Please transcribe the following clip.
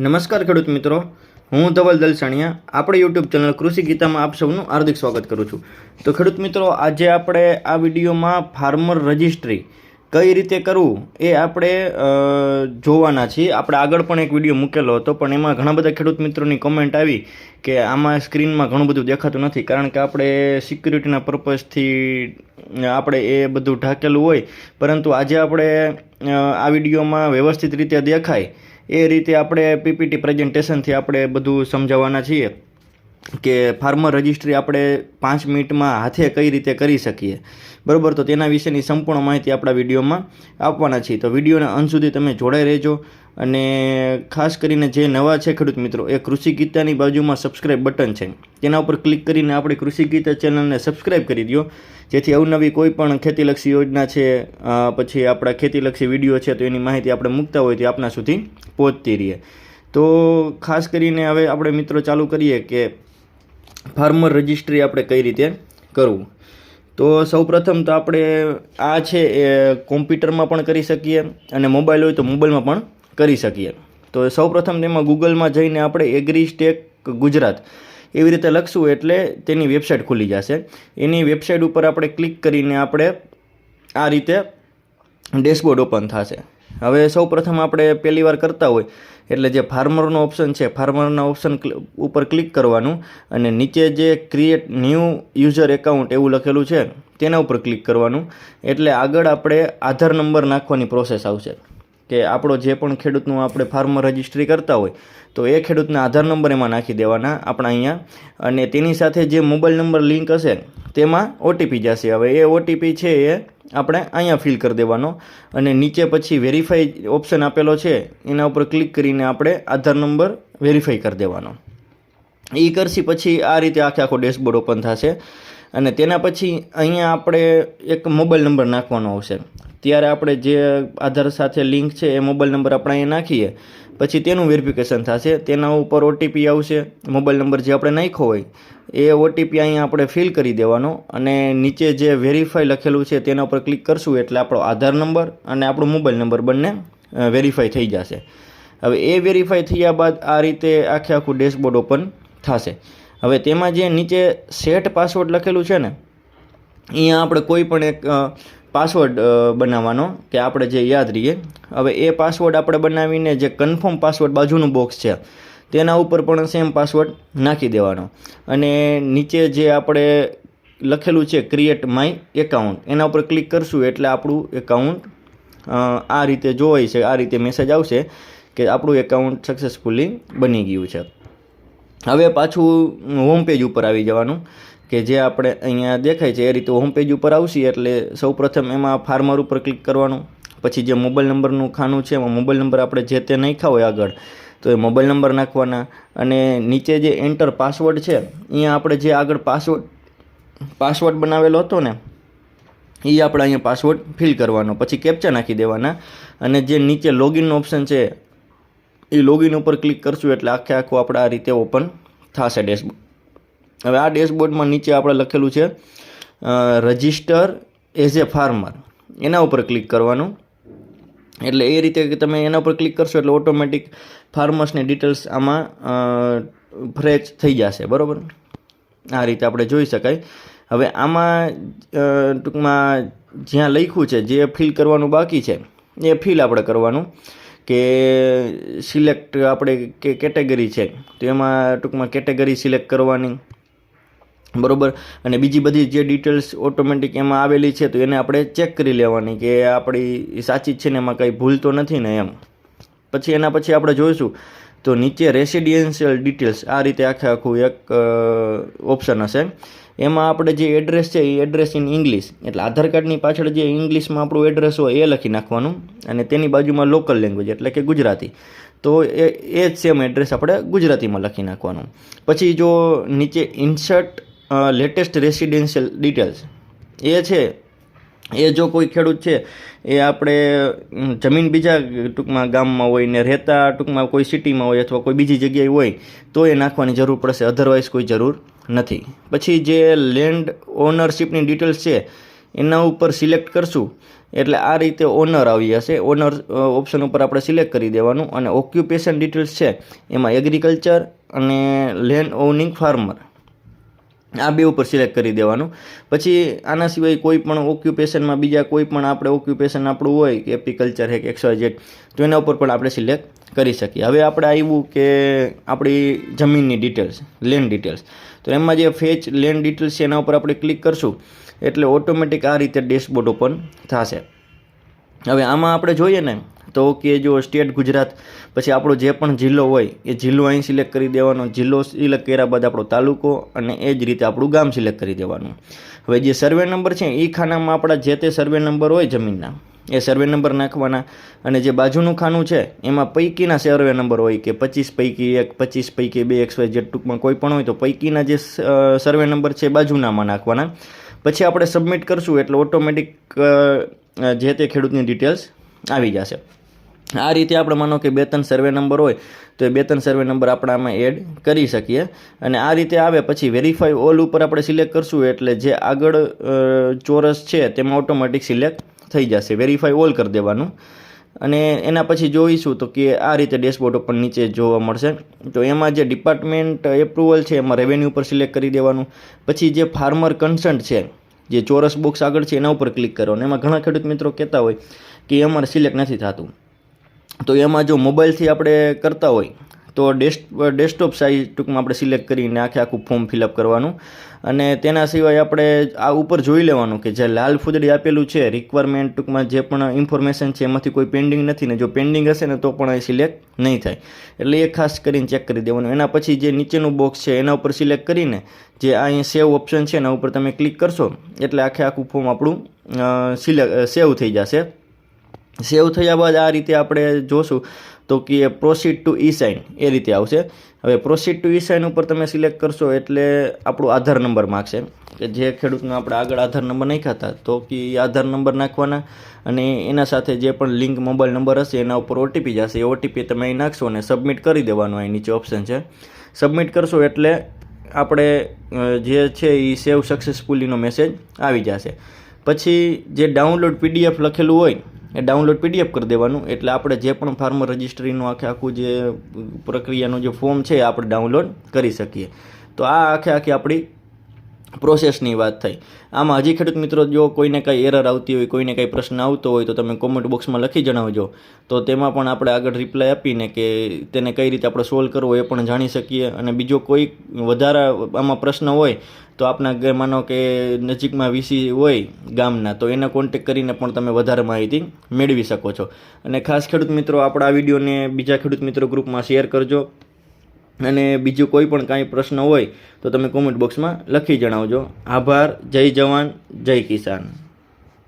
નમસ્કાર ખેડૂત મિત્રો, હું ધવલ દલસાણિયા. આપણે યુટ્યુબ ચેનલ કૃષિ ગીતામાં આપ સૌનું હાર્દિક સ્વાગત કરું છું. તો ખેડૂત મિત્રો, આજે આપણે આ વિડીયોમાં ફાર્મર રજિસ્ટ્રી કઈ રીતે કરવું એ આપણે જોવાના છીએ. આપણે આગળ પણ એક વીડિયો મૂકેલો હતો, પણ એમાં ઘણા બધા ખેડૂત મિત્રોની કોમેન્ટ આવી કે આમાં સ્ક્રીનમાં ઘણું બધું દેખાતું નથી, કારણ કે આપણે સિક્યુરિટીના પર્પઝથી આપણે એ બધું ઢાંકેલું હોય. પરંતુ આજે આપણે આ વિડીયોમાં વ્યવસ્થિત રીતે દેખાય એ રીતે આપણે પીપીટી પ્રેઝન્ટેશનથી આપણે બધું સમજાવવાના છીએ કે ફાર્મર રજિસ્ટ્રી આપણે પાંચ મિનિટમાં હાથે કઈ રીતે કરી શકીએ. બરાબર? તો તેના વિશેની સંપૂર્ણ માહિતી આપણા વિડીયોમાં આપવાના છીએ. તો વિડીયોના અંત સુધી તમે જોડાઈ રહેજો. અને ખાસ કરીને જે નવા છે ખેડૂત મિત્રો, એ કૃષિ ગીતાની બાજુમાં સબસ્ક્રાઇબ બટન છે. તેના ઉપર ક્લિક કરીને આપણે કૃષિ ગીતા ચેનલને સબસ્ક્રાઇબ કરી દો જેથી અવનવી કોઈ પણ ખેતીલક્ષી યોજના છે પછી આપણા ખેતીલક્ષી વીડિયો છે, તો એની માહિતી આપણે મૂકતા હોય તે આપણા સુધી પહોંચતી રહીએ તો ખાસ કરીને હવે આપણે મિત્રો ચાલુ કરીએ કે ફાર્મર રજિસ્ટ્રી આપણે કઈ રીતે કરવું. તો સૌપ્રથમ તો આપણે આ છે એ કોમ્પ્યુટરમાં પણ કરી શકીએ અને મોબાઈલ હોય તો મોબાઈલમાં પણ કરી શકીએ. તો સૌપ્રથમ તેમાં ગૂગલમાં જઈને આપણે એગ્રી સ્ટેક ગુજરાત એવી રીતે લખશું એટલે તેની વેબસાઇટ ખુલી જશે. એની વેબસાઇટ ઉપર આપણે ક્લિક કરીને આપણે આ રીતે ડેશબોર્ડ ઓપન થશે. હવે સૌ પ્રથમ આપણે પહેલી વાર કરતા હોય એટલે જે ફાર્મરનો ઓપ્શન છે, ફાર્મરના ઓપ્શન ઉપર ક્લિક કરવાનું અને નીચે જે ક્રિએટ ન્યૂ યુઝર એકાઉન્ટ એવું લખેલું છે, તેના ઉપર ક્લિક કરવાનું. એટલે આગળ આપણે આધાર નંબર નાખવાની પ્રોસેસ આવશે. કે આપણો જે પણ ખેડૂતનું આપણે ફાર્મર રજિસ્ટ્રી કરતા હોય, તો એ ખેડૂતના આધાર નંબર એમાં નાખી દેવાના આપણા અહીંયા. અને તેની સાથે જે મોબાઈલ નંબર લિંક હશે, તેમાં ઓટીપી જશે. હવે એ ઓટીપી છે એ આપણે અહીંયા ફિલ કરી દેવાનો. અને નીચે પછી વેરીફાઈ ઓપ્શન આપેલો છે, એના ઉપર ક્લિક કરીને આપણે આધાર નંબર વેરીફાઈ કરી દેવાનો. એ કરશી પછી આ રીતે આખે આખો ડેશબોર્ડ ઓપન થશે. અને તેના પછી અહીંયા આપણે એક મોબાઈલ નંબર નાખવાનો આવશે. ત્યારે આપણે જે આધાર સાથે લિંક છે એ મોબાઈલ નંબર આપણે અહીંયા નાખીએ. પછી તેનું વેરિફિકેશન થશે. તેના ઉપર ઓટીપી આવશે. મોબાઈલ નંબર જે આપણે નાખ્યો હોય, એ ઓટીપી અહીંયા આપણે ફિલ કરી દેવાનો અને નીચે જે વેરીફાઈ લખેલું છે તેના ઉપર ક્લિક કરશું એટલે આપણો આધાર નંબર અને આપણો મોબાઈલ નંબર બંને વેરીફાઈ થઈ જશે. હવે એ વેરીફાઈ થયા બાદ આ રીતે આખે આખું ડેશબોર્ડ ઓપન થશે. હવે તેમાં જે નીચે સેટ પાસવર્ડ લખેલું છે ને, અહીંયા આપણે કોઈ પણ એક પાસવર્ડ બનાવવાનો કે આપણે જે યાદ રહીએ. હવે એ પાસવર્ડ આપણે બનાવીને જે કન્ફર્મ પાસવર્ડ બાજુનું બોક્સ છે, તેના ઉપર પણ સેમ પાસવર્ડ નાખી દેવાનો. અને નીચે જે આપણે લખેલું છે ક્રિએટ માય એકાઉન્ટ એના ઉપર ક્લિક કરશું એટલે આપણું એકાઉન્ટ આ રીતે જોવાય છે, આ રીતે મેસેજ આવશે કે આપણું એકાઉન્ટ સક્સેસફુલી બની ગયું છે. હવે પાછું હોમ પેજ ઉપર આવી જવાનું, કે જે આપણે અહીંયા દેખાય છે એ રીતે હોમ પેજ ઉપર આવશે, એટલે સૌપ્રથમ એમાં ફાર્મર ઉપર ક્લિક કરવાનું, પછી જે મોબાઈલ નંબરનું ખાનું છે, એમાં મોબાઈલ નંબર આપણે જે તે નાખ્યા હોય આગળ, તો એ મોબાઈલ નંબર નાખવાના, અને નીચે જે એન્ટર પાસવર્ડ છે, અહીંયા આપણે જે આગળ પાસવર્ડ પાસવર્ડ બનાવેલો હતો ને એ આપણે અહીંયા પાસવર્ડ ફિલ કરવાનો, પછી કેપ્ચા નાખી દેવાના, અને જે નીચે લોગિનનો ઓપ્શન છે એ લોગિન ઉપર ક્લિક કરશું એટલે આખે આખું આપણે આ રીતે ઓપન થશે ડેશબોર્ડ હવે આ ડેશબોર્ડમાં નીચે આપણે લખેલું છે રજિસ્ટર એઝ એ ફાર્મર એના ઉપર ક્લિક કરવાનું. એટલે એ રીતે કે તમે એના ઉપર ક્લિક કરશો એટલે ઓટોમેટિક ફાર્મર્સની ડિટેલ્સ આમાં ફ્રેચ થઈ જશે. બરાબર? આ રીતે આપણે જોઈ શકાય. હવે આમાં ટૂંકમાં જ્યાં લખ્યું છે, જે ફિલ કરવાનું બાકી છે, એ ફિલ આપણે કરવાનું. કે સિલેક્ટ આપણે કે કેટેગરી છે. તો એમાં ટૂંકમાં કેટેગરી સિલેક્ટ કરવાની. બરોબર? અને બીજી બધી જે ડિટેલ્સ ઓટોમેટિક એમાં આવેલી છે, તો એને આપણે ચેક કરી લેવાની કે આપણી સાચી છે ને એમાં કંઈ ભૂલ તો નથી ને એમ. પછી એના પછી આપણે જોઈશું. તો નીચે રેસિડેન્શિયલ ડિટેલ્સ આ રીતે આખે આખું એક ઓપ્શન હશે. એમાં આપણે જે એડ્રેસ છે એ એડ્રેસ ઇન ઇંગ્લિશ એટલે આધાર કાર્ડની પાછળ જે ઇંગ્લિશમાં આપણું એડ્રેસ હોય એ લખી નાખવાનું. અને તેની બાજુમાં લોકલ લેંગ્વેજ એટલે કે ગુજરાતી. તો એ એ જ સેમ એડ્રેસ આપણે ગુજરાતીમાં લખી નાખવાનું. પછી જો નીચે ઇન્સર્ટ લેટેસ્ટ રેસિડેન્શિયલ ડિટેલ્સ એ છે એ જો કોઈ ખેડૂત છે, એ આપણે જમીન બીજા ટૂંકમાં ગામમાં હોય ને રહેતા ટૂંકમાં કોઈ સિટીમાં હોય અથવા કોઈ બીજી જગ્યાએ હોય, તો એ નાખવાની જરૂર પડશે. અધરવાઇઝ કોઈ જરૂર નથી. પછી જે લેન્ડ ઓનરશિપની ડિટેલ્સ છે, એના ઉપર સિલેક્ટ કરશું. એટલે આ રીતે ઓનર આવી જશે. ઓનર ઓપ્શન ઉપર આપણે સિલેક્ટ કરી દેવાનું અને ઓક્યુપેશન ડિટેલ્સ છે, એમાં એગ્રીકલ્ચર અને લેન્ડ ઓનિંગ ફાર્મર આ બે ઉપર સિલેક્ટ કરી દેવાનું. પછી આના સિવાય કોઈ પણ ઓક્યુપેશનમાં બીજા કોઈ પણ આપણે ઓક્યુપેશન આપણું હોય કે એપીકલ્ચર હે કે એક્સવાય જેડ તો એના ઉપર પણ આપણે સિલેક્ટ કરી શકીએ. હવે આપણે આવ્યું કે આપણી જમીનની ડિટેલ્સ લેન્ડ ડિટેલ્સ તો એમાં જે ફેચ લેન્ડ ડિટેલ્સ છે એના ઉપર આપણે ક્લિક કરશું, એટલે ઓટોમેટિક આ રીતે ડેશબોર્ડ ઓપન થશે. હવે આમાં આપણે જોઈએ ને તો કે જો સ્ટેટ ગુજરાત, પછી આપણો જે પણ જિલ્લો હોય, એ જિલ્લો અહીં સિલેક્ટ કરી દેવાનો. જિલ્લો સિલેક્ટ કર્યા બાદ આપણો તાલુકો અને એ જ રીતે આપણું ગામ સિલેક્ટ કરી દેવાનું. હવે જે સર્વે નંબર છે એ ખાનામાં આપણા જે તે સર્વે નંબર હોય જમીનના, એ સર્વે નંબર નાખવાના. અને જે બાજુનું ખાનું છે, એમાં પૈકીના સર્વે નંબર હોય કે પચીસ પૈકી એક, પચીસ પૈકી બે, એક્સ, વાય જે ટૂંકમાં કોઈ પણ હોય તો પૈકીના જે સર્વે નંબર છે બાજુનામાં નાખવાના. પછી આપણે સબમિટ કરશું એટલે ઓટોમેટિક જે તે ખેડૂતની ડિટેલ્સ આવી જશે. આ રીતે આપણે માનો કે બે ત્રણ સર્વે નંબર હોય, તો એ બે ત્રણ સર્વે નંબર આપણે આમાં એડ કરી શકીએ. અને આ રીતે આવે પછી વેરીફાઈ ઓલ ઉપર આપણે સિલેક્ટ કરશું એટલે જે આગળ ચોરસ છે તેમાં ઓટોમેટિક સિલેક્ટ થઈ જશે. વેરીફાઈ ઓલ કરી દેવાનું. અને એના પછી જોઈશું તો કે આ રીતે ડેશબોર્ડ ઉપર નીચે જોવા મળશે. તો એમાં જે ડિપાર્ટમેન્ટ એપ્રુવલ છે એમાં રેવન્યુ ઉપર સિલેક્ટ કરી દેવાનું. પછી જે ફાર્મર કન્સન્ટ છે, જે ચોરસ બોક્સ આગળ છે એના ઉપર ક્લિક કરવાનું એમાં ઘણા ખેડૂત મિત્રો કહેતા હોય કે એ અમારે સિલેક્ટ નથી થતું. તો એમાં જો મોબાઈલથી આપણે કરતા હોય, તો ડેસ્ક, ડેસ્કટોપ સાઇઝ ટૂંકમાં આપણે સિલેક્ટ કરીને આખે આખું ફોર્મ ફિલઅપ કરવાનું. અને તેના સિવાય આપણે આ ઉપર જોઈ લેવાનું કે જે લાલ ફૂદડી આપેલું છે રિક્વાયરમેન્ટ ટૂંકમાં જે પણ ઇન્ફોર્મેશન છે, એમાંથી કોઈ પેન્ડિંગ નથી ને જો પેન્ડિંગ હશે ને તો પણ એ સિલેક્ટ નહીં થાય. એટલે એ ખાસ કરીને ચેક કરી દેવાનું. એના પછી જે નીચેનું બોક્સ છે, એના ઉપર સિલેક્ટ કરીને જે અહીં સેવ ઓપ્શન છે એના ઉપર તમે ક્લિક કરશો, એટલે આખે આખું ફોર્મ આપણું સિલેક્ટ સેવ થઈ જશે. સેવ થયા બાદ આ રીતે આપણે જોશું તો કે પ્રોસીડ ટુ ઈ સાઇન એ રીતે આવશે. હવે પ્રોસીડ ટુ ઈ સાઇન ઉપર તમે સિલેક્ટ કરશો એટલે આપણું આધાર નંબર માગશે. કે જે ખેડૂતનો આપણે આગળ આધાર નંબર નાખ્યા હતા, તો કે એ આધાર નંબર નાખવાના અને એના સાથે જે પણ લિંક મોબાઈલ નંબર હશે એના ઉપર ઓટીપી જશે. એ ઓટીપી તમે અહીં નાખશો અને સબમિટ કરી દેવાનું અહીં નીચે ઓપ્શન છે. સબમિટ કરશો એટલે આપણે જે છે એ સેવ સક્સેસફુલીનો મેસેજ આવી જશે. પછી જે ડાઉનલોડ પીડીએફ લખેલું હોય એ ડાઉનલોડ પીડીએફ કરી દેવાનું. એટલે આપણે જે પણ ફાર્મર રજિસ્ટ્રીનું આખે આખું જે પ્રક્રિયાનું જે ફોર્મ છે આપણે ડાઉનલોડ કરી શકીએ. તો આ આખે આખી આપણી પ્રોસેસની વાત થઈ. આમાં હજી ખેડૂત મિત્રો જો કોઈને કાંઈ એરર આવતી હોય, કોઈને કાંઈ પ્રશ્ન આવતો હોય, તો તમે કોમેન્ટ બોક્સમાં લખી જણાવજો. તો તેમાં પણ આપણે આગળ રિપ્લાય આપીને કે તેને કઈ રીતે આપણે સોલ્વ કરવો એ પણ જાણી શકીએ. અને બીજો કોઈ વધારા આમાં પ્રશ્ન હોય, તો આપના માનો કે નજીકમાં વીસી હોય ગામના, તો એને કોન્ટેક કરીને પણ તમે વધારે માહિતી મેળવી શકો છો. અને ખાસ ખેડૂત મિત્રો, આપણા આ વિડીયોને બીજા ખેડૂત મિત્રો ગ્રુપમાં શેર કરજો. અને બીજું કોઈ પણ કાંઈ પ્રશ્ન હોય તો તમે કોમેન્ટ બોક્સમાં લખી જણાવજો. આભાર. જય જવાન. જય કિસાન.